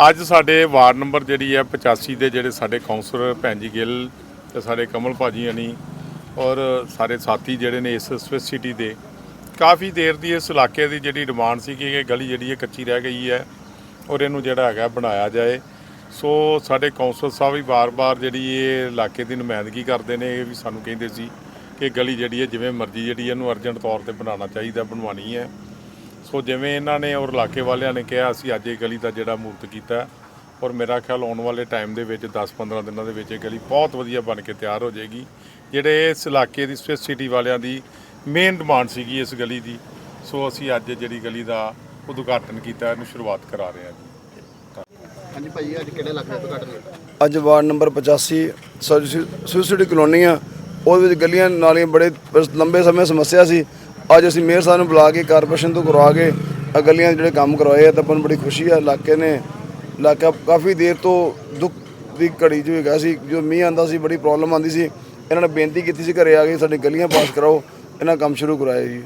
ਅੱਜ ਸਾਡੇ ward number ਜਿਹੜੀ ਹੈ 85 ਦੇ ਜਿਹੜੇ ਸਾਡੇ ਕਾਉਂਸਲਰ ਭੈਣ ਜੀ ਗਿੱਲ ਤੇ ਸਾਡੇ ਕਮਲ ਭਾਜੀ ਹਣੀ ਔਰ ਸਾਰੇ ਸਾਥੀ ਜਿਹੜੇ ਨੇ ਇਸ ਸਵਿਸ ਸਿਟੀ ਦੇ, ਕਾਫੀ ਦੇਰ ਦੀ ਇਸ ਇਲਾਕੇ ਦੀ ਜਿਹੜੀ ਡਿਮਾਂਡ ਸੀ ਕਿ ਇਹ ਗਲੀ ਜਿਹੜੀ ਹੈ ਕੱਚੀ ਰਹਿ ਗਈ ਹੈ ਔਰ ਇਹਨੂੰ ਜਿਹੜਾ ਹੈਗਾ ਬਣਾਇਆ ਜਾਏ। ਸੋ ਸਾਡੇ ਕਾਉਂਸਲ ਸਾਹਿਬ ਵੀ ਬਾਰ-ਬਾਰ ਜਿਹੜੀ ਇਹ ਇਲਾਕੇ ਦੀ ਨੁਮਾਇੰਦਗੀ ਕਰਦੇ ਨੇ, ਇਹ ਵੀ ਸਾਨੂੰ ਕਹਿੰਦੇ ਸੀ ਕਿ ਗਲੀ ਜਿਹੜੀ ਹੈ ਜਿਵੇਂ ਮਰਜ਼ੀ ਜਿਹੜੀ ਇਹਨੂੰ ਅਰਜੈਂਟ ਤੌਰ ਤੇ ਬਣਾਉਣਾ ਚਾਹੀਦਾ, ਬਣਵਾਉਣੀ ਹੈ। ਸੋ ਜਿਵੇਂ ਇਹਨਾਂ ਨੇ ਔਰ ਇਲਾਕੇ ਵਾਲਿਆਂ ਨੇ ਕਿਹਾ ਅਸੀਂ ਅੱਜ ਇਹ ਗਲੀ ਦਾ ਜਿਹੜਾ ਮੂਰਤ ਕੀਤਾ ਔਰ ਮੇਰਾ ਖਿਆਲ ਆਉਣ ਵਾਲੇ ਟਾਈਮ ਦੇ ਵਿੱਚ 10-15 ਦਿਨਾਂ ਦੇ ਵਿੱਚ ਇਹ ਗਲੀ ਬਹੁਤ ਵਧੀਆ ਬਣ ਕੇ ਤਿਆਰ ਹੋ ਜਾਏਗੀ। ਜਿਹੜੇ ਇਸ ਇਲਾਕੇ ਦੀ ਸਵਿਸ ਸਿਟੀ ਵਾਲਿਆਂ ਦੀ ਮੇਨ ਡਿਮਾਂਡ ਸੀਗੀ ਇਸ ਗਲੀ ਦੀ ਸੋ ਅਸੀਂ ਅੱਜ ਜਿਹੜੀ ਗਲੀ ਦਾ ਉਦਘਾਟਨ ਕੀਤਾ ਇਹਨੂੰ ਸ਼ੁਰੂਆਤ ਕਰਾ ਰਹੇ ਹਾਂ ਜੀ। ਹਾਂਜੀ ਭਾਈ ਅੱਜ ਕਿਹੜੇ ਇਲਾਕੇ ਤੋਂ ਘਟਨਾ ਅੱਜ ਵਾਰਡ ਨੰਬਰ 85 ਸੁਸਾਇਟੀ ਕਲੋਨੀ ਆ। ਉਹਦੇ ਵਿੱਚ ਗਲੀਆਂ ਨਾਲੀਆਂ ਬੜੇ ਲੰਬੇ ਸਮੇਂ ਸਮੱਸਿਆ ਸੀ। ਅੱਜ ਅਸੀਂ ਮੇਅਰ ਸਾਹਿਬ ਨੂੰ ਬੁਲਾ ਕੇ ਕਾਰਪੋਰੇਸ਼ਨ ਤੋਂ ਕਰਵਾ ਕੇ ਆ ਗਲੀਆਂ ਦੇ ਜਿਹੜੇ ਕੰਮ ਕਰਵਾਏ ਆ ਤਾਂ ਆਪਾਂ ਨੂੰ ਬੜੀ ਖੁਸ਼ੀ ਆ, ਇਲਾਕੇ ਨੇ, ਇਲਾਕਾ ਕਾਫੀ ਦੇਰ ਤੋਂ ਦੁੱਖ ਦੀ ਘੜੀ 'ਚ ਹੈਗਾ ਸੀ ਜੋ ਮੀਂਹ ਆਂਦਾ ਸੀ ਬੜੀ ਪ੍ਰੋਬਲਮ ਆਂਦੀ ਸੀ, ਇਹਨਾਂ ਨੇ ਬੇਨਤੀ ਕੀਤੀ ਸੀ ਘਰੇ ਆ ਕੇ ਸਾਡੀ ਗਲੀਆਂ ਪਾਸ ਕਰਾਓ, ਇਹਨਾਂ ਕੰਮ ਸ਼ੁਰੂ ਕਰਾਇਆ ਜੀ।